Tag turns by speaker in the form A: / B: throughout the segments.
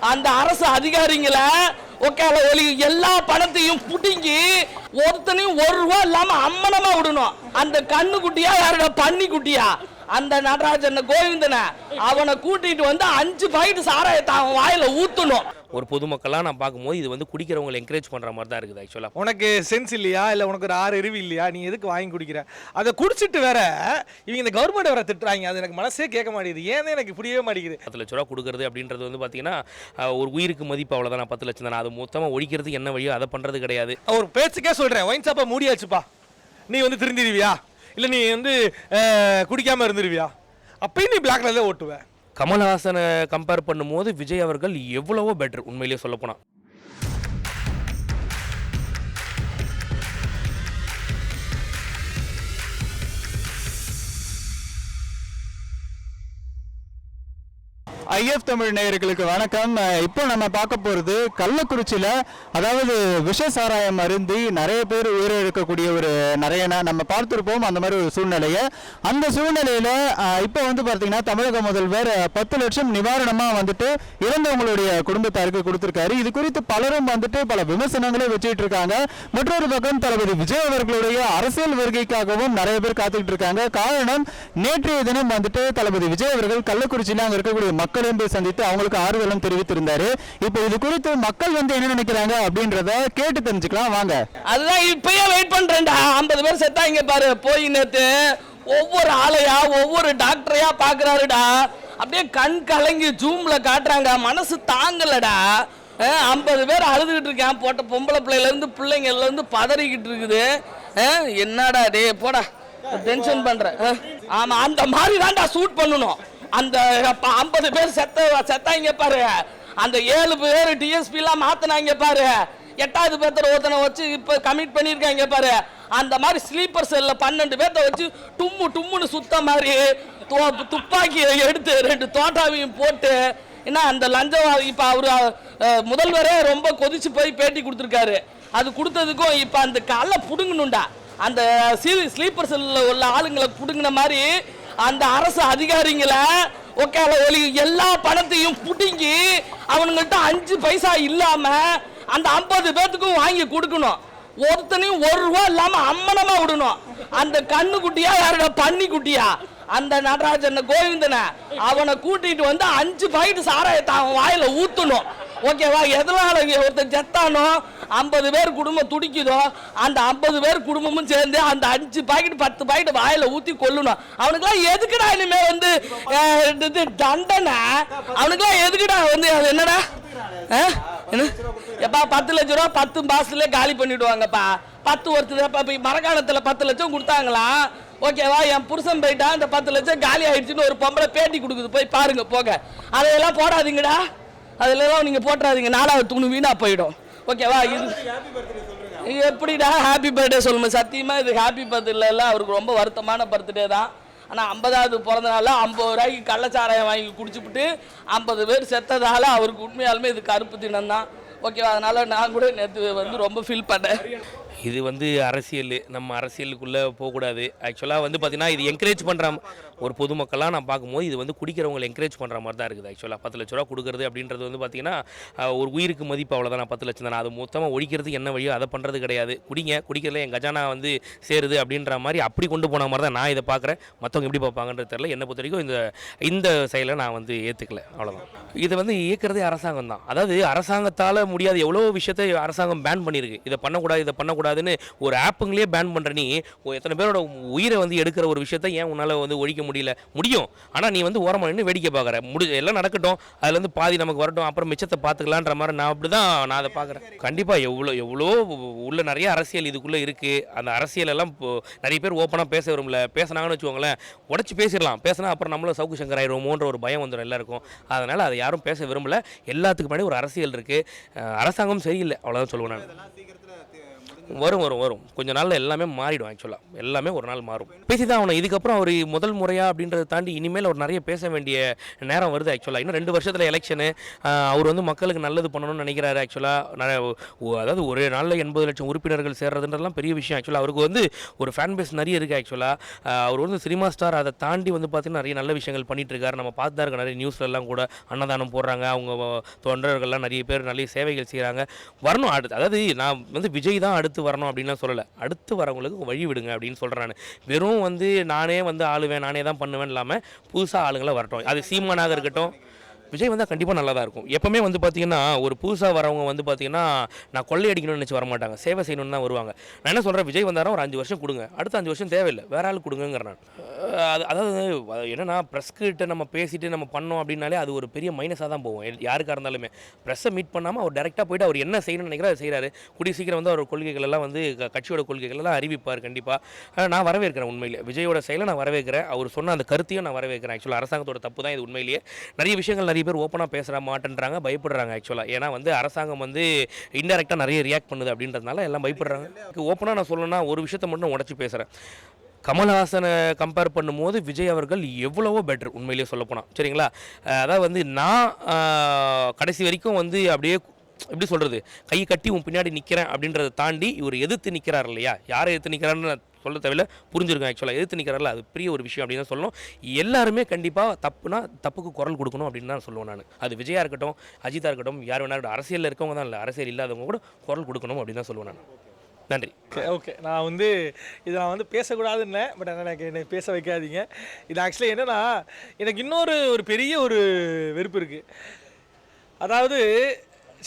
A: அந்த அரசு அதிகாரிங்களை உட்கார ஒலி எல்லா பணத்தையும் புடுங்கி ஒருத்தனையும் ஒரு ரூபா இல்லாம அம்மனமா விடணும். அந்த கண்ணு குட்டியா யாரோட பன்னி குட்டியா அந்த நடராஜன் கோவிந்தனை அவனை கூட்டிட்டு வந்து அஞ்சு பாயிண்ட் சாராயத்தை அவன் வாயில ஊத்தணும்.
B: ஒரு பொதுமக்களாக நான் பார்க்கும்போது இது வந்து குடிக்கிறவங்களை என்கரேஜ் பண்ணுற மாதிரி தான் இருக்குது ஆக்சுவலாக
C: உனக்கு சென்ஸ் இல்லையா? இல்லை உனக்கு ஒரு ஆறு அறிவு இல்லையா? நீ எதுக்கு வாங்கி குடிக்கிற? அதை குடிச்சிட்டு வேற இவங்க இந்த கவர்மெண்ட் வேற திட்டுறாங்க. அது எனக்கு மனசே கேட்க மாட்டேங்குது. ஏன்னு எனக்கு புரியவே மாட்டேங்குது?
B: பத்து லட்ச ரூபா கொடுக்குறது அப்படின்றது வந்து பார்த்தீங்கன்னா ஒரு உயிருக்கு மதிப்பு அவ்வளோதான் நான் பத்து லட்சம் தான். அது மொத்தமாக ஒழிக்கிறதுக்கு என்ன வழியோ அதை பண்ணுறது கிடையாது.
C: ஒரு பேச்சுக்கே சொல்றேன். ஒயின் ஷாப்பை மூடியாச்சுப்பா நீ வந்து திருந்திருவியா? இல்லை நீ வந்து அஹ், குடிக்காம இருந்துருவியா? அப்பயும் நீ பிளாக்ல தான் ஓட்டுவ.
B: கமல்ஹாசனை கம்பேர் பண்ணும்போது விஜய் அவர்கள் எவ்வளவோ பெட்டர் உண்மையிலேயே சொல்லப்போனால்
D: ஐஎஃப் தமிழ் நேயர்களுக்கு வணக்கம். இப்போ நம்ம பார்க்க போகிறது கள்ளக்குறிச்சியில் அதாவது விஷ சாராயம் அருந்தி நிறைய பேர் உயிரிழக்கக்கூடிய ஒரு நிறைய நம்ம பார்த்துருப்போம். அந்த மாதிரி ஒரு சூழ்நிலையை. அந்த சூழ்நிலையில் இப்போ வந்து பார்த்தீங்கன்னா தமிழக முதல்வர் பத்து லட்சம் நிவாரணமாக வந்துட்டு இறந்தவங்களுடைய குடும்பத்தாருக்கு கொடுத்துருக்காரு. இது குறித்து பலரும் வந்துட்டு பல விமர்சனங்களை வச்சுட்டு இருக்காங்க. மற்றொரு பக்கம் தளபதி விஜய் அவர்களுடைய அரசியல் வருகைக்காகவும் நிறைய பேர் காத்துக்கிட்டு இருக்காங்க. காரணம் நேற்றைய தினம் வந்துட்டு தளபதி விஜய் அவர்கள் கள்ளக்குறிச்சியில் அங்கே இருக்கக்கூடிய மக்கள் மக்களையும் போய் சந்தித்து அவங்களுக்கு ஆறுதலும் தெரிவித்திருந்தாரு. இப்போ இது குறித்து மக்கள் வந்து என்ன நினைக்கிறாங்க அப்படின்றத கேட்டு தெரிஞ்சுக்கலாம். வாங்க.
A: அதுதான் இப்பயே வெயிட் பண்றேன்டா. ஐம்பது பேர் செத்தாங்க பாரு. போய் நேத்து ஒவ்வொரு ஆளையா ஒவ்வொரு டாக்டரையா பாக்குறாருடா. அப்படியே கண் கலங்கி ஜூம்ல காட்டுறாங்க மனசு தாங்கலடா. ஐம்பது பேர் அழுதுகிட்டு இருக்கேன். போட்ட பொம்பளை பிள்ளையிலேருந்து இருந்து பதறிக்கிட்டு இருக்குது. என்னடா டே போடா. டென்ஷன் பண்ணுறேன் ஆமாம் அந்த மாதிரி தான்டா சூட் பண்ணணும். அந்த ஐம்பது பேர் செத்த செத்தாங்க பாரு. அந்த ஏழு பேர் டிஎஸ்பி எல்லாம் மாத்தினாங்க பாரு. எட்டாவது பேர்த்த ஒருத்தனை வச்சு இப்போ கமிட் பண்ணியிருக்காங்க பாரு. அந்த மாதிரி ஸ்லீப்பர் செல்ல பன்னெண்டு பேர்த்த வச்சு டும்மு டும்முன்னு சுத்த மாதிரி து- துப்பாக்கியை எடுத்து ரெண்டு தோட்டாவையும் போட்டு என்ன அந்த லஞ்சம் இப்போ அவர் முதல்வரே ரொம்ப கொதிச்சு போய் பேட்டி கொடுத்துருக்காரு. அது கொடுத்ததுக்கும் இப்போ அந்த காலை புடுங்கணும்டா. அந்த ஸ்லீப்பர் செல்லில் உள்ள ஆளுங்களை பிடுங்கின மாதிரி அந்த அரசு அதிகாரிங்களை ஓகேவா ஒலி எல்லா பணத்தையும் புடுங்கி அவனுங்கள்ட்ட அஞ்சு பைசா இல்லாம அந்த ஐம்பது பேர்த்துக்கும் வாங்கி கொடுக்கணும். ஒருத்தனையும் ஒரு ரூபா இல்லாம அம்மனமா விடணும். அந்த கண்ணு குட்டியா யாரோட பன்னி குட்டியா அந்த நடராஜன் கோவிந்தனை அவனை கூட்டிட்டு வந்து அஞ்சு பாயிண்ட் சாராயத்தை அவன் வாயில ஊத்தணும். ஓகேவா எதனால ஒருத்தன் செத்தானோ ஐம்பது பேர் குடும்பம் துடிக்குதோ அந்த ஐம்பது பேர் குடும்பமும் சேர்ந்து அந்த அஞ்சு பாக்கெட் பத்து பாக்கெட் வாயில ஊத்தி கொல்லணும். அவனுக்குலாம் எதுக்குடா இனிமே வந்து இது தண்டனை? அவனுக்குலாம் எதுக்குடா வந்து அது என்னடா? என்ன? எப்பா பத்து லட்ச ரூபா பத்து மாசத்துல காலி பண்ணிடுவாங்கப்பா. பத்து ஒருத்தர் இப்ப பத்து லட்சம் கொடுத்தாங்களாம் ஓகேவா என் புருஷன் போயிட்டா அந்த பத்து லட்சம் காலி ஆயிடுச்சுன்னு ஒரு பொம்பளை பேட்டி கொடுக்குது. போய் பாருங்க போக. அதையெல்லாம் போடாதீங்கடா. அதுல எல்லாம் நீங்க போட்டுறாதீங்க. நாலாவது துணி வீணா போயிடும். ஓகேவா இது இது எப்படிடா ஹாப்பி பர்த்டே சொல்லுங்க. சத்தியமா இது ஹாப்பி பர்த்டே இல்லை அவருக்கு ரொம்ப வருத்தமான பர்த்டே தான். ஆனால் ஐம்பதாவது பிறந்த நாள் ஐம்பது ரூபாய்க்கு கள்ளச்சாராயம் வாங்கி குடிச்சுப்புட்டு ஐம்பது பேர் செத்ததால அவருக்கு உண்மையாலுமே இது கருப்பு தினம் தான் ஓகேவா அதனால நான் கூட நேற்று வந்து ரொம்ப ஃபீல் பண்ணேன்.
B: இது வந்து அரசியல். நம்ம அரசியலுக்குள்ளே போகக்கூடாது. ஆக்சுவலாக வந்து பார்த்தீங்கன்னா இது என்கரேஜ் பண்ணுற ஒரு பொதுமக்களாக நான் பார்க்கும்போது இது வந்து குடிக்கிறவங்களை என்கரேஜ் பண்ணுற மாதிரி தான் இருக்குது. ஆக்சுவலாக பத்து லட்ச ரூபா கொடுக்குறது அப்படின்றது வந்து பார்த்தீங்கன்னா ஒரு உயிருக்கு மதிப்பு அவ்வளோதான் நான் பத்து லட்சம் தான். அது மொத்தமாக ஒழிக்கிறதுக்கு என்ன வழியோ அதை பண்ணுறது கிடையாது. குடிங்க குடிக்கிறதுல என் கஜானா வந்து சேருது அப்படின்ற மாதிரி அப்படி கொண்டு போன மாதிரி தான் நான் இதை பார்க்குறேன். மற்றவங்க எப்படி பார்ப்பாங்கன்றது தெரியல. என்னை பொறுத்த வரைக்கும் இந்த இந்த செயலை நான் வந்து ஏற்றுக்கல அவ்வளோதான் இதை வந்து இயக்கிறதே அரசாங்கம் தான். அதாவது அரசாங்கத்தால் முடியாத எவ்வளோ விஷயத்தை அரசாங்கம் பேன் பண்ணியிருக்கு. இதை பண்ணக்கூடாது இதை பண்ணக்கூடாதுன்னு ஒரு ஆப்புங்களே பேன் பண்ணுற நீ ஒரு எத்தனை பேரோட உயிரை வந்து எடுக்கிற ஒரு விஷயத்தை ஏன் உன்னால் வந்து ஒழிக்க முடியல. முடியும். ஆனால் நீ வந்து ஓரமாக நின்று வேடிக்கை பார்க்குற முடி எல்லாம் நடக்கட்டும். அதில் வந்து பாதி நமக்கு வரட்டும். அப்புறம் மிச்சத்தை பார்த்துக்கலான்ற மாதிரி நான் அப்படி தான் நான் அதை பார்க்குறேன் கண்டிப்பாக எவ்வளோ எவ்வளோ உள்ள நிறைய அரசியல் இதுக்குள்ளே இருக்குது அந்த அரசியலெல்லாம் இப்போ நிறைய பேர் ஓப்பனாக பேச விரும்பல. பேசினாங்கன்னு வச்சுக்கோங்களேன் உடச்சி பேசிடலாம். பேசினா அப்புறம் நம்மளும் சவுக்கு சங்கர் ஆயிடுவோமோன்ற ஒரு பயம் வந்துடும் எல்லாருக்கும். அதனால் அதை யாரும் பேச விரும்பல. எல்லாத்துக்கு முன்னாடி ஒரு அரசியல் இருக்குது அரசாங்கம் சரியில்லை. அவ்வளோதான் சொல்லுவேன் நான். வரும் வரும் வரும். கொஞ்ச நாளில் எல்லாமே மாறிடும் ஆக்சுவலாக எல்லாமே ஒரு நாள் மாறும். பேசி தான் ஆகணும். இதுக்கப்புறம் அவர் முதல் முறையா அப்படின்றத தாண்டி இனிமேல் அவர் நிறைய பேச வேண்டிய நேரம் வருது ஆக்சுவலாக இன்னும் ரெண்டு வருஷத்தில் எலெக்ஷனு அவர் வந்து மக்களுக்கு நல்லது பண்ணணும்னு நினைக்கிறாரு ஆக்சுவலாக அதாவது ஒரே நாளில் எண்பது லட்சம் உறுப்பினர்கள் சேர்றதுன்றதுலாம் பெரிய விஷயம் ஆக்சுவலாக அவருக்கு வந்து ஒரு ஃபேன் பேஸ் நிறைய இருக்குது ஆக்சுவலாக அவர் வந்து சினிமா ஸ்டார் அதை தாண்டி வந்து பார்த்தீங்கன்னா நிறைய நல்ல விஷயங்கள் பண்ணிட்டு இருக்காரு. நம்ம பார்த்து தான் இருக்க நிறைய நியூஸ்லலாம் கூட அன்னதானம் போடுறாங்க. அவங்க தொண்டர்கள்லாம் நிறைய பேர் நிறைய சேவைகள் செய்கிறாங்க வரணும் அடுத்து அதாவது நான் வந்து விஜய் தான் அடுத்து வரணும் அப்படின்லாம் சொல்லலை. அடுத்து வரவங்களுக்கு வழி விடுங்க அப்படின்னு சொல்கிறேன் வெறும் வந்து நானே வந்து ஆளுவேன் நானே தான் பண்ணுவேன் இல்லாமல் புதுசாக ஆளுங்களை வரட்டும். அது சீமானாக இருக்கட்டும். விஜய் வந்தால் கண்டிப்பாக நல்லா தான் இருக்கும். எப்போவுமே வந்து பார்த்தீங்கன்னா ஒரு புதுசாக வரவங்க வந்து பார்த்தீங்கன்னா நான் கொள்ளையடிக்கணும்னு நினச்சி வர மாட்டாங்க சேவை செய்யணும்னு தான் வருவாங்க. நான் என்ன சொல்கிறேன் விஜய் வந்தாரா ஒரு அஞ்சு வருஷம் கொடுங்க. அடுத்த அஞ்சு வருஷம் தேவையில்லை. வேற ஆள் கொடுங்கங்கிற நான். அது அதாவது என்னென்னா என்னன்னா ப்ரெஸ்கிட்ட நம்ம பேசிட்டு நம்ம பண்ணோம் அப்படின்னாலே அது ஒரு பெரிய மைனஸாக தான் போகும். யாருக்காக இருந்தாலுமே. ப்ரெஸ்ஸை மீட் பண்ணாமல் அவர் டேரெக்டாக போயிட்டு அவர் என்ன செய்யணும்னு நினைக்கிறார் அதை செய்கிறாரு கூடிய சீக்கிரம் வந்து அவர் கொள்கைகள் எல்லாம் வந்து க- கட்சியோட கொள்கைகள் எல்லாம் அறிவிப்பார் கண்டிப்பாக நான் வரவேற்கிறேன் உண்மையிலே விஜயோட செயலை நான் வரவேற்கிறேன். அவர் சொன்ன அந்த கருத்தையும் நான் வரவேற்கிறேன். ஆக்சுவலாக அரசாங்கத்தோட தப்பு தான் இது உண்மையிலேயே. நிறைய விஷயங்கள் நிறைய பேர் ஓப்பனாக பேசுகிற மாட்டேன்றாங்க பயப்படுறாங்க ஆக்சுவலாக ஏன்னா வந்து அரசாங்கம் வந்து இன்டெரக்டாக நிறைய ரியாக்ட் பண்ணுது அப்படின்றதுனால எல்லாம் பயப்படுறாங்க. ஓப்பனாக நான் சொல்லணும்னா ஒரு விஷயத்தை மட்டும் உடச்சி பேசுகிறேன் கமல்ஹாசனை கம்பேர் பண்ணும்போது விஜய் அவர்கள் எவ்வளவோ பெட்டர் உண்மையிலேயே சொல்லப்போனால் சரிங்களா? அதாவது வந்து நான் கடைசி வரைக்கும் வந்து அப்படியே எப்படி சொல்கிறது கை கட்டி உன் பின்னாடி நிற்கிறேன் அப்படின்றத தாண்டி இவர் எதிர்த்து நிற்கிறார் இல்லையா? யாரை எதிர்த்து நிற்கிறாருன்னு சொல்ல தேவையில்ல புரிஞ்சிருக்கும் ஆக்சுவலாக எதிர்த்து நிற்கிறாரில்ல அது பெரிய ஒரு விஷயம் அப்படின்னு தான் சொல்லணும். எல்லாருமே கண்டிப்பாக தப்புனா தப்புக்கு குரல் கொடுக்கணும் அப்படின்னு தான் சொல்லுவேன் நான். அது விஜயா இருக்கட்டும் அஜித்தா இருக்கட்டும் யார் வேணா இருக்கட்டும் அரசியலில் இருக்கவங்க தான் இல்லை. அரசியல் இல்லாதவங்க கூட குரல் கொடுக்கணும் அப்படின்னு தான் சொல்லுவேன் நான். நன்றி.
C: ஓகே நான் வந்து இதை நான் வந்து பேசக்கூடாதுன்னு பட் ஆனால் எனக்கு என்னை பேச வைக்காதீங்க. இது ஆக்சுவலி என்னன்னா எனக்கு இன்னொரு ஒரு பெரிய ஒரு வெறுப்பு இருக்குது அதாவது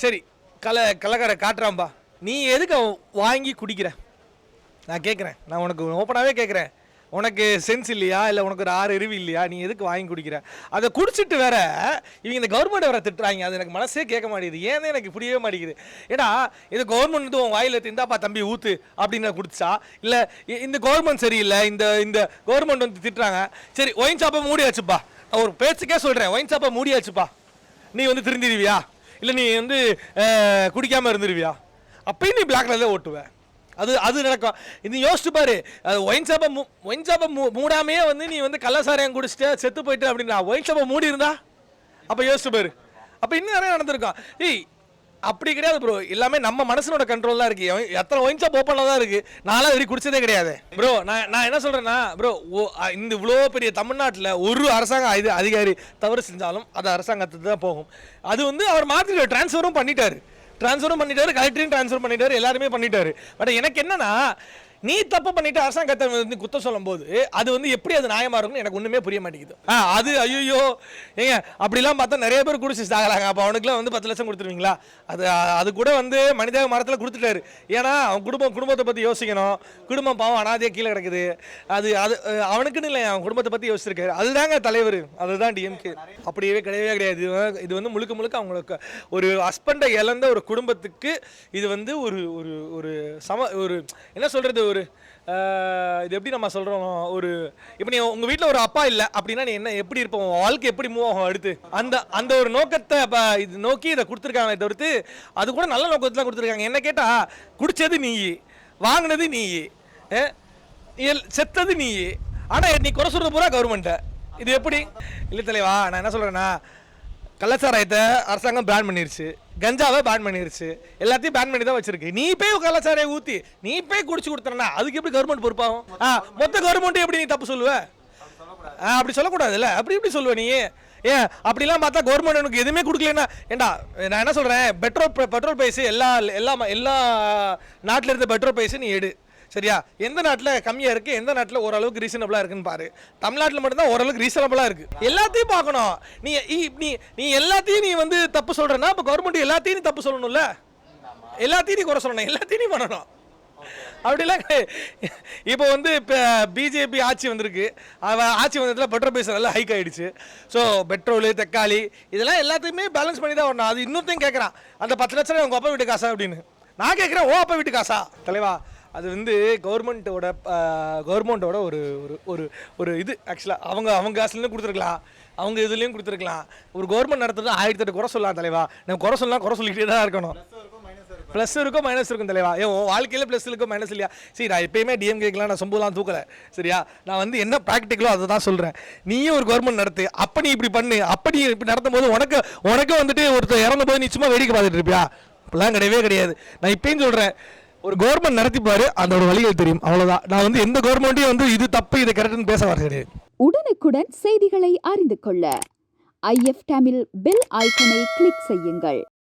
C: சரி கலை கலக்கரை காட்டுறான்பா நீ எதுக்கு வாங்கி குடிக்கிற? நான் கேட்குறேன். நான் உனக்கு ஓப்பனாகவே கேட்குறேன். உனக்கு சென்ஸ் இல்லையா? இல்லை உனக்கு ஒரு ஆறு எருவி இல்லையா? நீ எதுக்கு வாங்கி குடிக்கிற? அதை குடிச்சிட்டு வேற இவங்க இந்த கவர்மெண்ட் வேற திட்டுறாங்க. அது எனக்கு மனசே கேட்க மாட்டேங்குது. ஏன் எனக்கு புரியவே மாட்டேங்குது. ஏன்னா இது கவர்மெண்ட் வந்து உன் வாயில் திந்தாப்பா தம்பி ஊத்து அப்படின்னு குடிச்சா இல்லை இந்த கவர்மெண்ட் சரியில்லை இந்த இந்த கவர்மெண்ட் வந்து திட்டுறாங்க. சரி ஒயின் ஷாப்பை மூடியாச்சுப்பா நான் ஒரு பேச்சுக்கே சொல்கிறேன் ஒயின் ஷாப்பை மூடியாச்சுப்பா நீ வந்து திருந்திடுவியா? இல்லை நீ வந்து குடிக்காமல் இருந்துருவியா அப்பயும் நீ பிளாக்ல தான் ஓட்டுவேன் அது அது நடக்கும். இது யோசிச்சு பாரு. ஒயின் ஷாப்பை ஒயின் ஷாப்பை மூடாமையே வந்து நீ வந்து கள்ளசாரியம் குடிச்சிட்டு செத்து போயிட்டு அப்படின்னா ஒயின் ஷாப்பை மூடி இருந்தா? அப்போ யோசிச்சு பாரு. அப்போ இன்னும் நிறைய நடந்திருக்கும். ஏய் அப்படி கிடையாது ப்ரோ எல்லாமே நம்ம மனசனோட கண்ட்ரோல் தான் இருக்கு. எத்தனை ஒயின் ஷாப் ஓப்பனில் தான் இருக்கு? நான்லாம் வெறி குடிச்சதே கிடையாது. ப்ரோ நான் நான் என்ன சொல்கிறேன்னா ப்ரோ இந்த இவ்வளோ பெரிய தமிழ்நாட்டில் ஒரு அரசாங்க இது அதிகாரி தவறு செஞ்சாலும் அது அரசாங்கத்துக்கு தான் போகும். அது வந்து அவர் மாற்றி ட்ரான்ஸ்ஃபரும் பண்ணிட்டாரு. ட்ரான்ஸ்ஃபரும் பண்ணிட்டாரு கலெக்டரையும் ட்ரான்ஸ்ஃபர் பண்ணிட்டாரு எல்லாருமே பண்ணிட்டாரு. பட் எனக்கு என்னன்னா நீ தப்பு பண்ணிட்டு அரசாங்கத்தை வந்து குத்தம் சொல்லும்போது அது வந்து எப்படி அது நியாயமா இருக்கும்னு எனக்கு ஒண்ணுமே புரிய மாட்டேங்குது. ஆ அது ஐயோ ஏங்க அப்படிலாம் பார்த்தா நிறைய பேர் குடிச்சு சாகலாங்க. அப்போ அவனுக்குலாம் வந்து பத்து லட்சம் கொடுத்துருவீங்களா? அது அது கூட வந்து மனித மரத்தில் கொடுத்துட்டாரு. ஏன்னா அவன் குடும்பம் குடும்பத்தை பற்றி யோசிக்கணும். குடும்பம் பாவம் அனாதையாக கீழே கிடக்குது. அது அது அவனுக்குன்னு இல்லை அவன் குடும்பத்தை பற்றி யோசிச்சிருக்காரு. அதுதாங்க தலைவர். அதுதான் டிஎம்கே அப்படியே கிடையவே கிடையாது. இது வந்து- இது வந்து முழுக்க முழுக்க அவங்களுக்கு ஒரு ஹஸ்பண்டை இழந்த ஒரு குடும்பத்துக்கு இது வந்து ஒரு ஒரு ஒரு சம ஒரு என்ன சொல்கிறது ஒரு இது எப்படி நம்ம சொல்கிறோம் ஒரு இப்போ நீ உங்கள் வீட்டில் ஒரு அப்பா இல்லை அப்படின்னா நீ என்ன எப்படி இருப்போம் உன் வாழ்க்கை எப்படி மூவ் ஆகும் அடுத்து? அந்த அந்த ஒரு நோக்கத்தை இப்போ இது நோக்கி இதை கொடுத்துருக்காங்க தவிர்த்து அது கூட நல்ல நோக்கத்தில் கொடுத்துருக்காங்க. என்ன கேட்டால் குடிச்சது நீ வாங்கினது நீ செத்தது நீ. ஆனால் நீ குறை சொல்கிறது பூரா கவர்மெண்ட்டை இது எப்படி? இல்லை தலைவா நான் என்ன சொல்கிறேன்னா கள்ளச்சாராயத்தை அரசாங்கம் பேன் பண்ணிருச்சு. கஞ்சாவை பேன் பண்ணிருச்சு. எல்லாத்தையும் பேன் பண்ணி தான் வச்சிருக்கு. நீ போய் கள்ளச்சாராயம் ஊற்றி நீ போய் குடிச்சு கொடுத்தனா அதுக்கு எப்படி கவர்மெண்ட் பொறுப்பாகும்? ஆ மொத்த கவர்மெண்ட் எப்படி நீ தப்பு சொல்லுவ? ஆ அப்படி சொல்லக்கூடாதுல்ல. அப்படி எப்படி சொல்லுவ நீ. ஏன் அப்படிலாம் பார்த்தா கவர்மெண்ட் உனக்கு எதுவுமே கொடுக்கலன்னா ஏண்டா நான் என்ன சொல்கிறேன் பெட்ரோல் பெட்ரோல் ப்ரைஸ் எல்லா எல்லா எல்லா நாட்டில் இருந்த பெட்ரோல் ப்ரைஸு நீ எடு. சரியா? எந்த நாட்டில் கம்மியாக இருக்குது எந்த நாட்டில் ஓரளவுக்கு ரீசனபிளாக இருக்குன்னு பாரு. தமிழ்நாட்டில் மட்டும்தான் ஓரளவுக்கு ரீசனபிளாக இருக்குது எல்லாத்தையும் பார்க்கணும். நீ நீ நீ எல்லாத்தையும் நீ வந்து தப்பு சொல்கிறேன்னா இப்போ கவர்மெண்ட் எல்லாத்தையும் நீ தப்பு சொல்லணும்ல? எல்லாத்தையும் நீ குறை சொல்லணும். எல்லாத்தையும் நீ பண்ணணும். அப்படிலாம் இப்போ வந்து இப்போ பிஜேபி ஆட்சி வந்திருக்கு. ஆட்சி வந்ததுல பெட்ரோல் பிரைஸ் நல்லா ஹைக் ஆகிடுச்சு ஸோ பெட்ரோலு தக்காளி இதெல்லாம் எல்லாத்தையுமே பேலன்ஸ் பண்ணி தான் வரணும் அது இன்னொருத்தையும் கேட்குறான் அந்த பத்து லட்சம் உங்கள் அப்பா வீட்டு காசா அப்படின்னு. நான் கேட்குறேன் ஓ அப்பா வீட்டு காசா? தலைவா அது வந்து கவர்மெண்ட்டோட கவர்மெண்ட்டோட ஒரு ஒரு ஒரு ஒரு இது. ஆக்சுவலாக அவங்க அவங்க காசுலேருந்து கொடுத்துருக்கலாம். அவங்க இதுலேயும் கொடுத்துருக்கலாம். ஒரு கவர்மெண்ட் நடத்துறது ஆயிரத்தி எட்டு குறை சொல்லலாம் தலைவா. நம்ம குறை சொல்லலாம் குறை சொல்லிக்கிட்டே தான் இருக்கணும். ப்ளஸ் இருக்கும் மைனஸ் இருக்கும் தலைவா. ஏன் வாழ்க்கையில் ப்ளஸ் இருக்கும் மைனஸ் இல்லையா? சரி நான் எப்பயுமே டிஎம்கேக்கெலாம் நான் சொம்புலாம் தூக்கல. சரியா? நான் வந்து என்ன ப்ராக்டிக்கலோ அதை தான் சொல்கிறேன் நீயும் ஒரு கவர்மெண்ட் நடத்து. அப்ப நீ இப்படி பண்ணு. அப்ப நீ இப்படி நடத்தும் போது உனக்கு உனக்கு வந்துட்டு ஒருத்தர் இறந்த போது நீ சும்மா வேடிக்கை பார்த்துட்டு இருப்பியா? இப்படிலாம் கிடையவே கிடையாது. நான் இப்பயும் சொல்கிறேன் ஒரு கவர்மெண்ட் நடத்திப்பாரு அதோட வழிகள் தெரியும். அவ்வளோதான் நான் வந்து எந்த கவர்மெண்ட்டையும் வந்து இது தப்பு இது கரெக்ட்னு பேச வர கிடையாது.
E: உடனுக்குடன் செய்திகளை அறிந்து கொள்ள. ஐஎஃப் தமிழ் பெல் ஐக்கனை கிளிக் செய்யுங்கள்.